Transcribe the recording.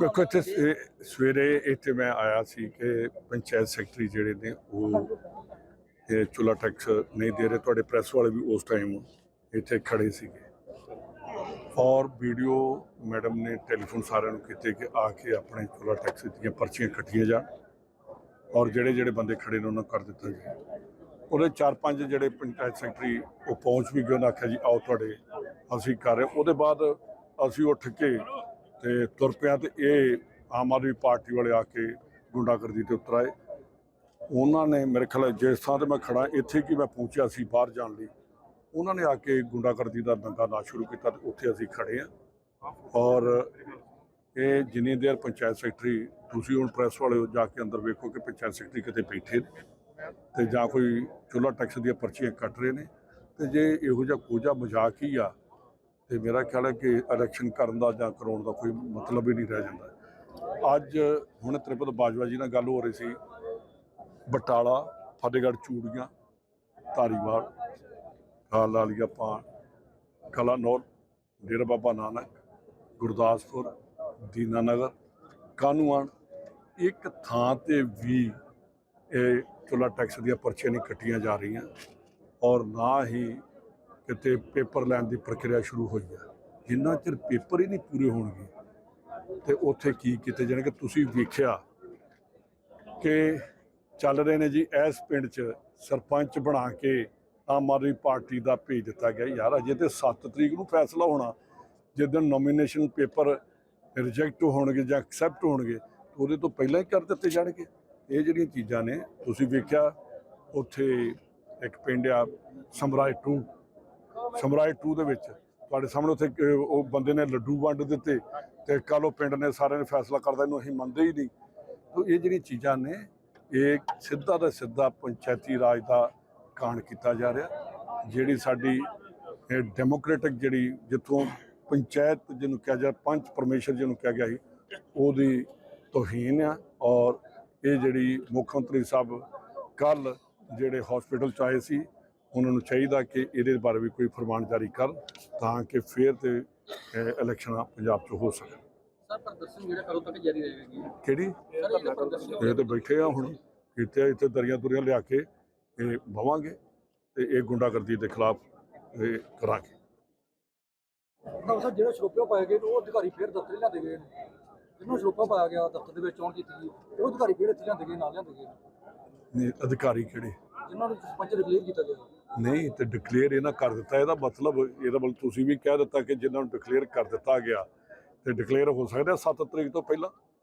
ਵੇਖੋ ਇੱਥੇ ਸਵੇ- ਸਵੇਰੇ ਇੱਥੇ ਮੈਂ ਆਇਆ ਸੀ ਕਿ ਪੰਚਾਇਤ ਸੈਕਟਰੀ ਜਿਹੜੇ ਨੇ ਉਹ ਇਹ ਚੁੱਲਾ ਟੈਕਸ ਨਹੀਂ ਦੇ ਰਹੇ ਤੁਹਾਡੇ ਪ੍ਰੈਸ ਵਾਲੇ ਵੀ ਉਸ ਟਾਈਮ ਇੱਥੇ ਖੜੇ ਸੀਗੇ। ਔਰ ਵੀਡੀਓ ਮੈਡਮ ਨੇ ਟੈਲੀਫੋਨ ਸਾਰਿਆਂ ਨੂੰ ਕੀਤੇ ਕਿ ਆ ਕੇ ਆਪਣੇ ਚੁੱਲਾ ਟੈਕਸ ਦੀਆਂ ਪਰਚੀਆਂ ਕੱਟੀਆਂ ਜਾਣ ਔਰ ਜਿਹੜੇ ਜਿਹੜੇ ਬੰਦੇ ਖੜੇ ਨੇ ਉਹਨਾਂ ਨੂੰ ਕਰ ਦਿੱਤਾ ਜਾਏ ਉਹਦੇ ਚਾਰ ਪੰਜ ਜਿਹੜੇ ਪੰਚਾਇਤ ਸੈਕਟਰੀ ਉਹ ਪਹੁੰਚ ਵੀ ਗਏ ਉਹਨਾਂ ਆਖਿਆ ਜੀ ਆਓ ਤੁਹਾਡੇ ਅਸੀਂ ਕਰ ਰਹੇ ਉਹਦੇ ਬਾਅਦ ਅਸੀਂ ਉੱਠ ਕੇ ਤੇ ਤੁਰ ਪਿਆ ਤੇ ਇਹ ਆਮ ਆਦਮੀ ਪਾਰਟੀ ਵਾਲੇ ਆ ਕੇ ਗੁੰਡਾਗਰਦੀ ਤੇ ਉਤਰ ਆਏ। ਉਹਨਾਂ ਨੇ ਮੇਰੇ ਖਿਆਲ ਜਿਸ ਥਾਂ ਤੇ ਮੈਂ ਖੜਾ ਇੱਥੇ ਕਿ ਮੈਂ ਪਹੁੰਚਿਆ ਸੀ ਬਾਹਰ ਜਾਣ ਲਈ, ਉਹਨਾਂ ਨੇ ਆ ਕੇ ਗੁੰਡਾਗਰਦੀ ਦਾ ਦੰਗਾ ਨਾ ਸ਼ੁਰੂ ਕੀਤਾ ਤੇ ਉੱਥੇ ਅਸੀਂ ਖੜੇ ਆ ਔਰ ਇਹ ਜਿੰਨੀ ਦੇਰ ਪੰਚਾਇਤ ਸੈਕਟਰੀ, ਤੁਸੀਂ ਹੁਣ ਪ੍ਰੈਸ ਵਾਲੇ ਹੋ, ਜਾ ਕੇ ਅੰਦਰ ਵੇਖੋ ਕਿ ਪੰਚਾਇਤ ਸੈਕਟਰੀ ਕਿਤੇ ਬੈਠੇ ਨੇ ਤੇ ਜਾਂ ਕੋਈ ਚੁੱਲਾ ਟੈਕਸ ਦੀਆਂ ਪਰਚੀਆਂ ਕੱਟ ਰਹੇ ਨੇ। ਤੇ ਜੇ ਇਹੋ ਜਿਹਾ ਕੋਝਾ ਮਜ਼ਾਕ ਹੀ ਆ ਤੇ ਮੇਰਾ ਖਿਆਲ ਹੈ ਕਿ ਇਲੈਕਸ਼ਨ ਕਰਨ ਦਾ ਜਾਂ ਕਰਾਉਣ ਦਾ ਕੋਈ ਮਤਲਬ ਹੀ ਨਹੀਂ ਰਹਿ ਜਾਂਦਾ। ਅੱਜ ਹੁਣ ਤ੍ਰਿਪਤ ਬਾਜਵਾ ਜੀ ਨਾਲ ਗੱਲ ਹੋ ਰਹੀ ਸੀ, ਬਟਾਲਾ, ਫਤਿਹਗੜ੍ਹ, ਚੂੜੀਆਂ, ਧਾਰੀਵਾਲ ਖਾਲ ਵਾਲੀ ਕਲਾਨੌਰ ਡੇਰਾ ਬਾਬਾ ਨਾਨਕ, ਗੁਰਦਾਸਪੁਰ, ਦੀਨਾਨਗਰ ਕਾਨੂੰਨ ਇੱਕ ਥਾਂ ਤੇ ਵੀ ਇਹ ਚੁੱਲਾ ਟੈਕਸ ਦੀਆਂ ਪਰਚੀਆਂ ਨਹੀਂ ਕੱਟੀਆਂ ਜਾ ਰਹੀਆਂ ਔਰ ਨਾ ਹੀ ਕਿਤੇ ਪੇਪਰ ਲੈਣ ਦੀ ਪ੍ਰਕਿਰਿਆ ਸ਼ੁਰੂ ਹੋਈ ਹੈ। ਜਿੰਨਾ ਚਿਰ ਪੇਪਰ ਹੀ ਨਹੀਂ ਪੂਰੇ ਹੋਣਗੇ, ਤੇ ਉੱਥੇ ਕੀ ਕੀਤੇ ਜਾਣਗੇ? ਤੁਸੀਂ ਵੇਖਿਆ ਕਿ ਚੱਲ ਰਹੇ ਨੇ ਜੀ, ਇਸ ਪਿੰਡ 'ਚ ਸਰਪੰਚ ਬਣਾ ਕੇ ਆਮ ਆਦਮੀ ਪਾਰਟੀ ਦਾ ਭੇਜ ਦਿੱਤਾ ਗਿਆ। ਯਾਰ, ਅਜੇ ਤੇ 7 ਤਰੀਕ ਨੂੰ ਫੈਸਲਾ ਹੋਣਾ। ਜਿੱਦਣ ਨੋਮੀਨੇਸ਼ਨ ਪੇਪਰ ਰਿਜੈਕਟ ਹੋਣਗੇ ਜਾਂ ਐਕਸੈਪਟ ਹੋਣਗੇ ਉਹਦੇ ਤੋਂ ਪਹਿਲਾਂ ਹੀ ਕਰ ਦਿੱਤੇ ਜਾਣਗੇ। ਇਹ ਜਿਹੜੀਆਂ ਚੀਜ਼ਾਂ ਨੇ, ਤੁਸੀਂ ਵੇਖਿਆ, ਉੱਥੇ ਇੱਕ ਪਿੰਡ ਆ, ਸਮਰਾਜ ਟੂ ਸਮਰਾਏ 2 ਦੇ ਵਿੱਚ। ਤੁਹਾਡੇ ਸਾਹਮਣੇ ਉੱਥੇ ਉਹ ਬੰਦੇ ਨੇ ਲੱਡੂ ਵੰਡ ਦਿੱਤੇ ਤੇ ਕੱਲ ਉਹ ਪਿੰਡ ਨੇ ਸਾਰਿਆਂ ਨੇ ਫੈਸਲਾ ਕਰਦਾ, ਇਹਨੂੰ ਅਸੀਂ ਮੰਨਦੇ ਹੀ ਨਹੀਂ। ਤਾਂ ਇਹ ਜਿਹੜੀਆਂ ਚੀਜ਼ਾਂ ਨੇ, ਇਹ ਸਿੱਧਾ ਦਾ ਸਿੱਧਾ ਪੰਚਾਇਤੀ ਰਾਜ ਦਾ ਕਾਣ ਕੀਤਾ ਜਾ ਰਿਹਾ। ਜਿਹੜੀ ਸਾਡੀ ਡੈਮੋਕ੍ਰੈਟਿਕ ਜਿਹੜੀ ਜਿੱਥੋਂ ਪੰਚਾਇਤ ਜਿਹਨੂੰ ਕਿਹਾ ਜਾ, ਪੰਚ ਪਰਮੇਸ਼ਰ ਜਿਹਨੂੰ ਕਿਹਾ ਗਿਆ ਸੀ, ਉਹਦੀ ਤੋਹੀਨ ਆ। ਔਰ ਇਹ ਜਿਹੜੀ ਮੁੱਖ ਮੰਤਰੀ ਸਾਹਿਬ ਕੱਲ ਜਿਹੜੇ ਹਸਪੀਟਲ ਚ ਆਏ ਸੀ ਉਹਨਾਂ ਨੂੰ ਚਾਹੀਦਾ ਕਿ ਇਹਦੇ ਬਾਰੇ ਵੀ ਕੋਈ ਫਰਮਾਨ ਜਾਰੀ ਕਰਨ ਤਾਂ ਕਿ ਫੇਰ ਤੇ ਇਲੈਕਸ਼ਨਾਂ ਪੰਜਾਬ 'ਚ ਹੋ ਸਕਣ ਸਰ ਪ੍ਰਦਰਸ਼ਨ ਜਿਹੜਾ ਕਦੋਂ ਤੱਕ ਜਾਰੀ ਰਹੇਗੀ? ਕਿਹੜੀ? ਇਹ ਤੇ ਬੈਠੇ ਆ ਹੁਣ। ਇੱਥੇ ਇੱਥੇ ਦਰੀਆਂ ਦੁਰੀਆਂ ਲਿਆ ਕੇ ਇਹ ਭਵਾਂਗੇ ਤੇ ਇਹ ਗੁੰਡਾਗਰਦੀ ਦੇ ਖਿਲਾਫ ਇਹ ਕਰਾਂਗੇ। ਡਾਕਟਰ ਸਾਹਿਬ ਜਿਹੜੇ ਸਰੋਪੇ ਪਾਏ ਗਏ ਨੇ ਉਹ ਅਧਿਕਾਰੀ ਫੇਰ ਦਫ਼ਤਰ ਲਿਆਂਦੇ ਗਏ ਨੇ। ਜਿਹਨੂੰ ਸਰੋਪਾ ਪਾਇਆ ਗਿਆ ਦਫ਼ਤਰ ਦੇ ਵਿੱਚ ਚੋਣ ਕੀਤੀ ਗਈ ਉਹ ਅਧਿਕਾਰੀ ਫੇਰ ਇੱਥੇ ਲਿਆਂਦੇ ਗਏ ਨਾਲ ਲਿਆਂਦੇ ਗਏ ਨੇ। ਨੇ ਅਧਿਕਾਰੀ ਕਿਹੜੇ? ਜਿਨ੍ਹਾਂ ਨੂੰ ਸਰਪੰਚ ਡਿਕਲੇਅਰ ਕੀਤਾ ਗਿਆ। ਨਹੀਂ, ਤੇ ਡਿਕਲੇਅਰ ਇਹਨਾਂ ਕਰ ਦਿੱਤਾ। ਇਹਦਾ ਮਤਲਬ ਇਹਦਾ ਮਤਲਬ ਤੁਸੀਂ ਵੀ ਕਹਿ ਦਿੱਤਾ ਕਿ ਜਿਨ੍ਹਾਂ ਨੂੰ ਡਿਕਲੇਅਰ ਕਰ ਦਿੱਤਾ ਗਿਆ, ਤੇ ਡਿਕਲੇਅਰ ਹੋ ਸਕਦਾ 7 ਤਰੀਕ ਤੋਂ ਪਹਿਲਾਂ।